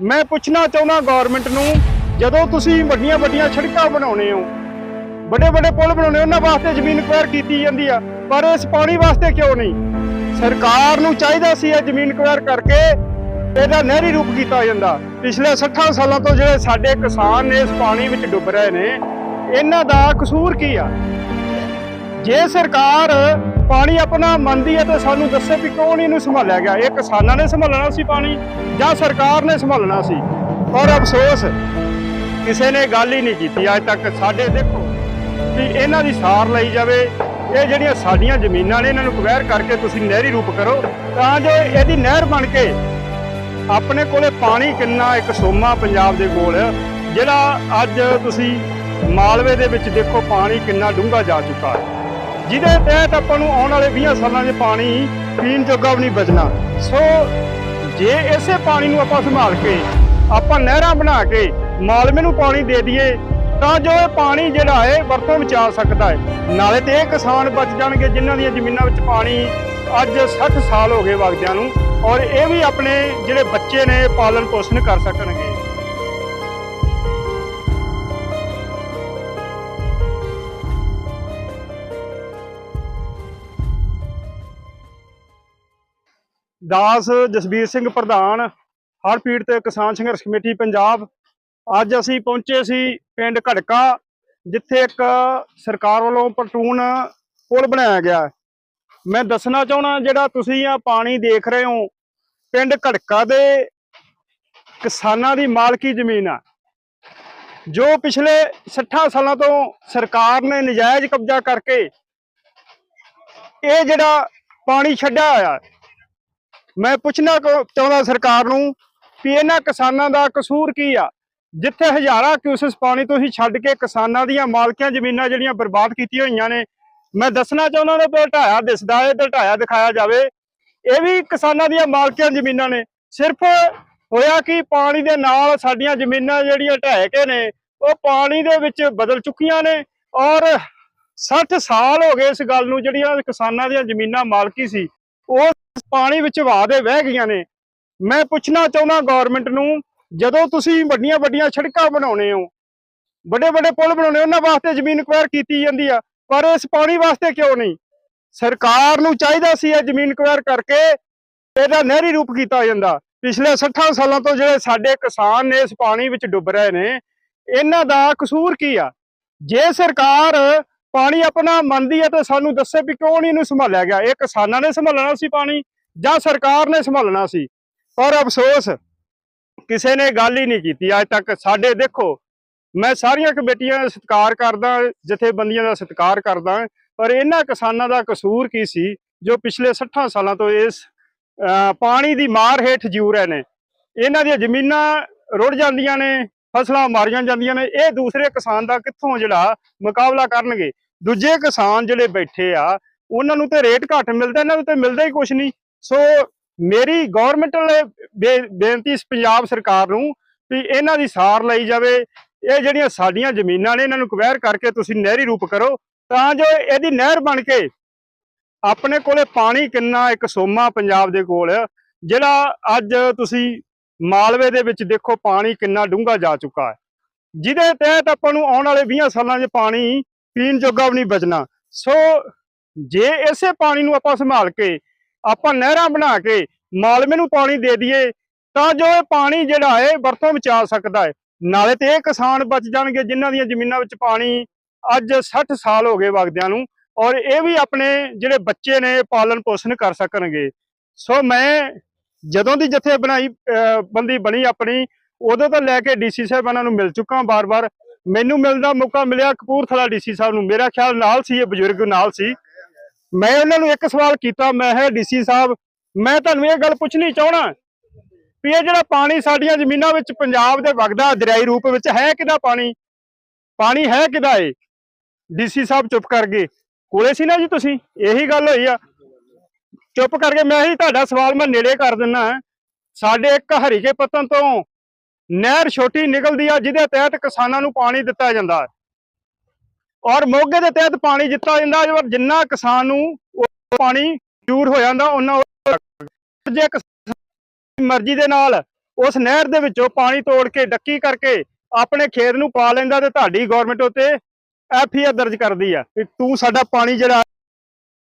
ਮੈਂ ਪੁੱਛਣਾ ਚਾਹੁੰਦਾ ਗਵਰਨਮੈਂਟ ਨੂੰ, ਜਦੋਂ ਤੁਸੀਂ ਵੱਡੀਆਂ ਵੱਡੀਆਂ ਸੜਕਾਂ ਬਣਾਉਣੇ ਹੋ, ਵੱਡੇ ਵੱਡੇ ਪੁਲ ਬਣਾਉਣੇ, ਉਹਨਾਂ ਵਾਸਤੇ ਜ਼ਮੀਨ ਕੁਆਰ ਕੀਤੀ ਜਾਂਦੀ ਆ, ਪਰ ਇਸ ਪਾਣੀ ਵਾਸਤੇ ਕਿਉਂ ਨਹੀਂ? ਸਰਕਾਰ ਨੂੰ ਚਾਹੀਦਾ ਸੀ ਇਹ ਜ਼ਮੀਨ ਕੁਆਰ ਕਰਕੇ ਇਹਦਾ ਨਹਿਰੀ ਰੂਪ ਕੀਤਾ ਜਾਂਦਾ। ਪਿਛਲੇ 60 ਸਾਲਾਂ ਤੋਂ ਜਿਹੜੇ ਸਾਡੇ ਕਿਸਾਨ ਨੇ ਇਸ ਪਾਣੀ ਵਿੱਚ ਡੁੱਬ ਰਹੇ ਨੇ, ਇਹਨਾਂ ਦਾ ਕਸੂਰ ਕੀ ਆ? ਜੇ ਸਰਕਾਰ ਪਾਣੀ ਆਪਣਾ ਮੰਨਦੀ ਹੈ ਤਾਂ ਸਾਨੂੰ ਦੱਸੇ ਵੀ ਕੌਣ ਇਹਨੂੰ ਸੰਭਾਲਿਆ ਗਿਆ। ਇਹ ਕਿਸਾਨਾਂ ਨੇ ਸੰਭਾਲਣਾ ਸੀ ਪਾਣੀ ਜਾਂ ਸਰਕਾਰ ਨੇ ਸੰਭਾਲਣਾ ਸੀ। ਔਰ ਅਫਸੋਸ, ਕਿਸੇ ਨੇ ਗੱਲ ਹੀ ਨਹੀਂ ਕੀਤੀ। ਅੱਜ ਤੱਕ ਸਾਡੇ ਦੇਖੋ ਵੀ ਇਹਨਾਂ ਦੀ ਸਾਰ ਲਈ ਜਾਵੇ, ਇਹ ਜਿਹੜੀਆਂ ਸਾਡੀਆਂ ਜ਼ਮੀਨਾਂ ਨੇ ਇਹਨਾਂ ਨੂੰ ਕਵੈਰ ਕਰਕੇ ਤੁਸੀਂ ਨਹਿਰੀ ਰੂਪ ਕਰੋ, ਤਾਂ ਜੋ ਇਹਦੀ ਨਹਿਰ ਬਣ ਕੇ ਆਪਣੇ ਕੋਲੇ ਪਾਣੀ ਕਿੰਨਾ ਇੱਕ ਸੋਮਾ ਪੰਜਾਬ ਦੇ ਕੋਲ, ਜਿਹੜਾ ਅੱਜ ਤੁਸੀਂ ਮਾਲਵੇ ਦੇ ਵਿੱਚ ਦੇਖੋ ਪਾਣੀ ਕਿੰਨਾ ਡੂੰਘਾ ਜਾ ਚੁੱਕਾ ਹੈ। ਜਿਹਦੇ ਤਹਿਤ ਆਪਾਂ ਨੂੰ ਆਉਣ ਵਾਲੇ 20 ਸਾਲਾਂ 'ਚ ਪਾਣੀ ਪੀਣ ਜੋਗਾ ਵੀ ਨਹੀਂ ਬਚਣਾ। ਸੋ ਜੇ ਇਸੇ ਪਾਣੀ ਨੂੰ ਆਪਾਂ ਸੰਭਾਲ ਕੇ, ਆਪਾਂ ਨਹਿਰਾਂ ਬਣਾ ਕੇ ਮਾਲਵੇ ਨੂੰ ਪਾਣੀ ਦੇ ਦਈਏ, ਤਾਂ ਜੋ ਇਹ ਪਾਣੀ ਜਿਹੜਾ ਹੈ ਵਰਤੋਂ ਵਿੱਚ ਆ ਸਕਦਾ ਹੈ। ਨਾਲੇ ਤੇ ਇਹ ਕਿਸਾਨ ਬਚ ਜਾਣਗੇ ਜਿਨ੍ਹਾਂ ਦੀਆਂ ਜ਼ਮੀਨਾਂ ਵਿੱਚ ਪਾਣੀ ਅੱਜ 60 ਸਾਲ ਹੋ ਗਏ ਵਗਦਿਆਂ ਨੂੰ, ਔਰ ਇਹ ਵੀ ਆਪਣੇ ਜਿਹੜੇ ਬੱਚੇ ਨੇ ਪਾਲਣ ਪੋਸ਼ਣ ਕਰ ਸਕਣਗੇ। ਦਾਸ ਜਸਬੀਰ ਸਿੰਘ ਪ੍ਰਧਾਨ ਹੜ੍ਹ ਪੀੜਤ ਕਿਸਾਨ ਸੰਘਰਸ਼ ਕਮੇਟੀ ਪੰਜਾਬ। ਅੱਜ ਅਸੀਂ ਪਹੁੰਚੇ ਸੀ ਪਿੰਡ ਘੜਕਾ, ਜਿੱਥੇ ਇੱਕ ਸਰਕਾਰ ਵੱਲੋਂ ਪਲਟੂਨ ਪੁਲ ਬਣਾਇਆ ਗਿਆ ਮੈਂ ਦੱਸਣਾ ਚਾਹਣਾ ਜਿਹੜਾ ਤੁਸੀਂ ਆ ਪਾਣੀ ਦੇਖ ਰਹੇ ਹੋ, ਪਿੰਡ ਘੜਕਾ ਦੇ ਕਿਸਾਨਾਂ ਦੀ ਮਾਲਕੀ ਜ਼ਮੀਨ ਆ। ਜੋ ਪਿਛਲੇ 60 ਸਾਲਾਂ ਤੋਂ ਸਰਕਾਰ ਨੇ ਨਜਾਇਜ਼ ਕਬਜ਼ਾ ਕਰਕੇ ਇਹ ਜਿਹੜਾ ਪਾਣੀ ਛੱਡਿਆ ਹੋਇਆ ਮੈਂ ਪੁੱਛਣਾ ਕੋ- ਚਾਹੁੰਦਾ ਸਰਕਾਰ ਨੂੰ ਵੀ ਇਹਨਾਂ ਕਿਸਾਨਾਂ ਦਾ ਕਸੂਰ ਕੀ ਆ? ਜਿੱਥੇ ਹਜ਼ਾਰਾਂ ਕਿਊਸਸ ਪਾਣੀ ਤੁਸੀਂ ਛੱਡ ਕੇ ਕਿਸਾਨਾਂ ਦੀਆਂ ਮਾਲਕੀਆਂ ਜ਼ਮੀਨਾਂ ਜਿਹੜੀਆਂ ਬਰਬਾਦ ਕੀਤੀਆਂ ਹੋਈਆਂ ਨੇ, ਮੈਂ ਦੱਸਣਾ ਚਾਹੁੰਦਾ ਨੇ ਵੀ ਢਾਇਆ ਦਿਸਦਾ ਹੈ ਤੇ ਢਾਇਆ ਦਿਖਾਇਆ ਜਾਵੇ। ਇਹ ਵੀ ਕਿਸਾਨਾਂ ਦੀਆਂ ਮਾਲਕੀਆਂ ਜ਼ਮੀਨਾਂ ਨੇ। ਸਿਰਫ ਹੋਇਆ ਕਿ ਪਾਣੀ ਦੇ ਨਾਲ ਸਾਡੀਆਂ ਜ਼ਮੀਨਾਂ ਜਿਹੜੀਆਂ ਢਹਿ ਕੇ ਨੇ, ਉਹ ਪਾਣੀ ਦੇ ਵਿੱਚ ਬਦਲ ਚੁੱਕੀਆਂ ਨੇ ਔਰ 60 ਸਾਲ ਹੋ ਗਏ ਇਸ ਗੱਲ ਨੂੰ ਜਿਹੜੀਆਂ ਕਿਸਾਨਾਂ ਦੀਆਂ ਜ਼ਮੀਨਾਂ ਮਾਲਕੀ ਸੀ, ਉਹ ਪਾਣੀ ਵਿੱਚ ਵਹਾ ਦੇ ਵਹਿ ਗਈਆਂ ਨੇ। ਮੈਂ ਪੁੱਛਣਾ ਚਾਹੁੰਦਾ ਗਵਰਨਮੈਂਟ ਨੂੰ, ਜਦੋਂ ਤੁਸੀਂ ਵੱਡੀਆਂ ਵੱਡੀਆਂ ਸੜਕਾਂ ਬਣਾਉਣੇ ਹੋ, ਵੱਡੇ ਵੱਡੇ ਪੁਲ ਬਣਾਉਣੇ, ਉਹਨਾਂ ਵਾਸਤੇ ਜ਼ਮੀਨ ਕੁਐਰ ਕੀਤੀ ਜਾਂਦੀ ਆ, ਪਰ ਇਸ ਪਾਣੀ ਵਾਸਤੇ ਕਿਉਂ ਨਹੀਂ? ਸਰਕਾਰ ਨੂੰ ਚਾਹੀਦਾ ਸੀ ਇਹ ਜ਼ਮੀਨ ਕੁਐਰ ਕਰਕੇ ਇਹਦਾ ਨਹਿਰੀ ਰੂਪ ਕੀਤਾ ਜਾਂਦਾ। ਪਿਛਲੇ 60 ਸਾਲਾਂ ਤੋਂ ਜਿਹੜੇ ਸਾਡੇ ਕਿਸਾਨ ਨੇ ਇਸ ਪਾਣੀ ਵਿੱਚ ਡੁੱਬ ਰਹੇ ਨੇ, ਇਹਨਾਂ ਦਾ ਕਸੂਰ ਕੀ ਆ? ਜੇ ਸਰਕਾਰ ਪਾਣੀ ਆਪਣਾ ਮੰਨਦੀ ਹੈ ਤਾਂ ਸਾਨੂੰ ਦੱਸੇ ਵੀ ਕਿਉਂ ਨਹੀਂ ਇਹਨੂੰ ਸੰਭਾਲਿਆ ਗਿਆ। ਇਹ ਕਿਸਾਨਾਂ ਨੇ ਸੰਭਾਲਣਾ ਸੀ ਪਾਣੀ। ਜਾਂ ਸਰਕਾਰ ਨੇ ਸੰਭਾਲਣਾ ਸੀ। ਪਰ ਅਫਸੋਸ, ਕਿਸੇ ਨੇ ਗੱਲ ਹੀ ਨਹੀਂ ਕੀਤੀ। ਅੱਜ ਤੱਕ ਸਾਡੇ ਦੇਖੋ, ਮੈਂ ਸਾਰੀਆਂ ਕਮੇਟੀਆਂ ਦਾ ਸਤਿਕਾਰ ਕਰਦਾ, ਜਥੇਬੰਦੀਆਂ ਦਾ ਸਤਿਕਾਰ ਕਰਦਾ, ਪਰ ਇਹਨਾਂ ਕਿਸਾਨਾਂ ਦਾ ਕਸੂਰ ਕੀ ਸੀ, ਜੋ ਪਿਛਲੇ 60 ਸਾਲਾਂ ਤੋਂ ਇਸ ਪਾਣੀ ਦੀ ਮਾਰ ਹੇਠ ਜੀਉ ਰਹੇ ਨੇ। ਇਹਨਾਂ ਦੀਆਂ ਜ਼ਮੀਨਾਂ ਰੁੜ ਜਾਂਦੀਆਂ ਨੇ, ਫਸਲਾਂ ਮਾਰੀਆਂ ਜਾਂਦੀਆਂ ਨੇ। ਇਹ ਦੂਸਰੇ ਕਿਸਾਨ ਦਾ ਕਿੱਥੋਂ ਜਿਹੜਾ ਮੁਕਾਬਲਾ ਕਰਨਗੇ? ਦੂਜੇ ਕਿਸਾਨ ਜਿਹੜੇ ਬੈਠੇ ਆ, ਉਹਨਾਂ ਨੂੰ ਤੇ ਰੇਟ ਘੱਟ ਮਿਲਦਾ, ਇਹਨਾਂ ਨੂੰ ਤੇ ਮਿਲਦਾ ਹੀ ਕੁਝ ਨਹੀਂ। ਸੋ ਮੇਰੀ ਗਵਰਨਮੈਂਟ ਨੇ ਬੇ- ਬੇਨਤੀ ਇਸ ਪੰਜਾਬ ਸਰਕਾਰ ਨੂੰ ਵੀ ਇਹਨਾਂ ਦੀ ਸਾਰ ਲਈ ਜਾਵੇ। ਇਹ ਜਿਹੜੀਆਂ ਸਾਡੀਆਂ ਜ਼ਮੀਨਾਂ ਨੇ, ਇਹਨਾਂ ਨੂੰ ਕਵੈਰ ਕਰਕੇ ਤੁਸੀਂ ਨਹਿਰੀ ਰੂਪ ਕਰੋ, ਤਾਂ ਜੋ ਇਹਦੀ ਨਹਿਰ ਬਣ ਕੇ ਆਪਣੇ ਕੋਲੇ ਪਾਣੀ ਕਿੰਨਾ, ਇੱਕ ਸੋਮਾ ਪੰਜਾਬ ਦੇ ਕੋਲ, ਜਿਹੜਾ ਅੱਜ ਤੁਸੀਂ ਮਾਲਵੇ ਦੇ ਵਿੱਚ ਦੇਖੋ ਪਾਣੀ ਕਿੰਨਾ ਡੂੰਘਾ ਜਾ ਚੁੱਕਾ ਹੈ। ਜਿਹਦੇ ਤਹਿਤ ਆਪਾਂ ਨੂੰ ਆਉਣ ਵਾਲੇ 20 ਸਾਲਾਂ 'ਚ ਪਾਣੀ ਪੀਣ ਜੋਗਾ ਵੀ ਨਹੀਂ ਬਚਣਾ। ਸੋ ਜੇ ਇਸੇ ਪਾਣੀ ਨੂੰ ਆਪਾਂ ਸੰਭਾਲ ਕੇ ਆਪਾਂ ਨਹਿਰਾਂ ਬਣਾ ਕੇ ਮਾਲਵੇ ਨੂੰ ਪਾਣੀ ਦੇ ਦਈਏ, ਤਾਂ ਜੋ ਇਹ ਪਾਣੀ ਜਿਹੜਾ ਹੈ ਵਰਤੋਂ ਬਚਾ ਸਕਦਾ ਹੈ। ਨਾਲੇ ਤੇ ਇਹ ਕਿਸਾਨ ਬਚ ਜਾਣਗੇ ਜਿਨ੍ਹਾਂ ਦੀਆਂ ਜ਼ਮੀਨਾਂ ਵਿੱਚ ਪਾਣੀ ਅੱਜ 60 ਸਾਲ ਹੋ ਗਏ ਵਗਦਿਆਂ ਨੂੰ, ਔਰ ਇਹ ਵੀ ਆਪਣੇ ਜਿਹੜੇ ਬੱਚੇ ਨੇ ਪਾਲਣ ਪੋਸ਼ਣ ਕਰ ਸਕਣਗੇ। ਸੋ ਮੈਂ ਜਦੋਂ ਦੀ ਜਥੇ ਬਣਾਈ ਬੰਦੀ ਬਣੀ ਆਪਣੀ, ਉਦੋਂ ਤੋਂ ਲੈ ਕੇ ਡੀਸੀ ਸਾਹਿਬਾਨਾਂ ਨੂੰ ਮਿਲ ਚੁੱਕਾ ਬਾਰ-ਬਾਰ ਮੈਨੂੰ ਮਿਲਦਾ ਮੌਕਾ ਮਿਲਿਆ ਕਪੂਰਥਲਾ ਡੀਸੀ ਸਾਹਿਬ ਨੂੰ। ਮੇਰਾ ਖਿਆਲ ਨਾਲ ਸੀ, ਇਹ ਬਜ਼ੁਰਗ ਨਾਲ ਸੀ। ਮੈਂ ਉਹਨਾਂ ਨੂੰ ਇੱਕ ਸਵਾਲ ਕੀਤਾ, ਮੈਂ ਹੈ ਡੀਸੀ ਸਾਹਿਬ, ਮੈਂ ਤੁਹਾਨੂੰ ਇਹ ਗੱਲ ਪੁੱਛਣੀ ਚਾਹਣਾ ਵੀ ਇਹ ਜਿਹੜਾ ਪਾਣੀ ਸਾਡੀਆਂ ਜ਼ਮੀਨਾਂ ਵਿੱਚ ਪੰਜਾਬ ਦੇ ਵਗਦਾ ਦਰਿਆਈ ਰੂਪ ਵਿੱਚ ਹੈ ਕਿਹਦਾ ਪਾਣੀ? ਪਾਣੀ ਹੈ ਕਿਹਦਾ ਏ? ਡੀਸੀ ਸਾਹਿਬ ਚੁੱਪ ਕਰ ਗਏ। ਕੋਲੇ ਸੀ ਨਾ ਜੀ ਤੁਸੀਂ? ਇਹੀ ਗੱਲ ਹੋਈ ਆ। ਚੁੱਪ ਕਰਕੇ ਮੈਂ ਹੀ ਤੁਹਾਡਾ ਸਵਾਲ ਮੈਂ ਨੇੜੇ ਕਰ ਦਿੰਨਾ ਸਾਡੇ ਇੱਕ ਹਰੀਕੇ ਪੱਤਨ ਤੋਂ ਨਹਿਰ ਛੋਟੀ ਨਿਕਲਦੀ ਆ, ਜਿਹਦੇ ਤਹਿਤ ਕਿਸਾਨਾਂ ਨੂੰ ਪਾਣੀ ਦਿੱਤਾ ਜਾਂਦਾ। ਔਰ ਮੋਗੇ ਦੇ ਤਹਿਤ ਪਾਣੀ ਦਿੱਤਾ ਜਾਂਦਾ ਜਿੰਨਾ ਕਿਸਾਨ ਨੂੰ ਉਹ ਪਾਣੀ ਦੂਰ ਹੋ ਜਾਂਦਾ, ਉਹਨਾਂ ਜੇ ਮਰਜ਼ੀ ਦੇ ਨਾਲ ਉਸ ਨਹਿਰ ਦੇ ਵਿੱਚੋਂ ਪਾਣੀ ਤੋੜ ਕੇ, ਡੱਕੀ ਕਰਕੇ ਆਪਣੇ ਖੇਤ ਨੂੰ ਪਾ ਲੈਂਦਾ ਤੇ ਤੁਹਾਡੀ ਗਵਰਨਮੈਂਟ ਉੱਤੇ ਐਫ ਦਰਜ ਕਰਦੀ ਆ ਕਿ ਤੂੰ ਸਾਡਾ ਪਾਣੀ ਜਿਹੜਾ